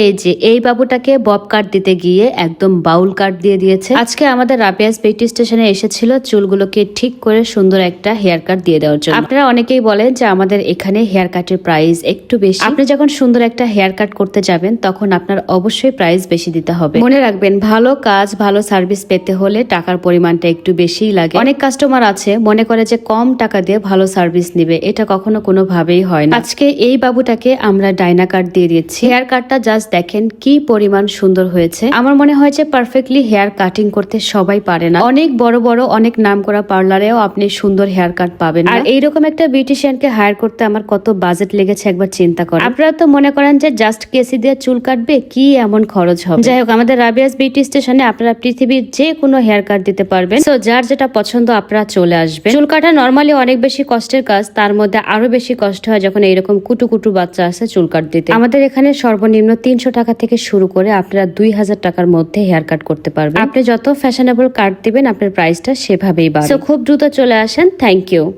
এই যে, এই বাবুটাকে বব কাট দিতে গিয়ে একদম বাউল কাট দিয়ে দিয়েছে। আজকে আমাদের রাবিয়াস বিউটি স্টেশনে এসেছিল চুলগুলোকে ঠিক করে সুন্দর একটা হেয়ার কাট দিয়ে দেওয়ার জন্য। আপনারা অনেকেই বলেন যে আমাদের এখানে হেয়ার কাটের প্রাইস একটু বেশি। আপনি যখন সুন্দর একটা হেয়ার কাট করতে যাবেন, তখন আপনার অবশ্যই প্রাইস বেশি দিতে হবে। মনে রাখবেন, ভালো কাজ, ভালো সার্ভিস পেতে হলে টাকার পরিমাণটা একটু বেশিই লাগে। অনেক কাস্টমার আছে, মনে করে যে কম টাকা দিয়ে ভালো সার্ভিস নিবে। এটা কখনো কোনোভাবেই হয় না। আজকে এই বাবুটাকে আমরা ডাইনা কাট দিয়ে দিচ্ছি। হেয়ার কাটটা জাস্ট দেখেন কি পরিমাণ সুন্দর হয়েছে। আমার মনে হয় যে পারফেক্টলি হেয়ার কাটিং করতে সবাই পারে না। অনেক বড় বড় অনেক নাম করা পার্লারেও আপনি সুন্দর হেয়ার কাট পাবেন আর এইরকম একটা বিউটিশিয়ানকে হায়ার করতে আমার কত বাজেট লেগেছে একবার চিন্তা করেন। আপনারা তো মনে করেন যে জাস্ট কেসি দিয়ে চুল কাটবে কি এমন খরচ হবে? যাই হোক আমাদের রাবিয়াস বিউটি স্টেশনে আপনারা পৃথিবীর যে কোনো হেয়ার কাট দিতে পারবেন। তো যার যেটা পছন্দ আপনারা চলে আসবে চুল কাটা নর্মালি অনেক বেশি কষ্টের কাজ তার মধ্যে আরও বেশি কষ্ট হয় যখন এইরকম কুটু কুটু বাচ্চা আসে চুল কাট দিতে। আমাদের এখানে সর্বনিম্ন তিনশো টাকা থেকে শুরু করে আপনারা দুই হাজার টাকার মধ্যে হেয়ার কাট করতে পারবেন। আপনি যত ফ্যাশনেবল কাট দিবেন, আপনার প্রাইসটা সেভাবেই বাড়বে। খুব দ্রুত চলে আসেন। Thank you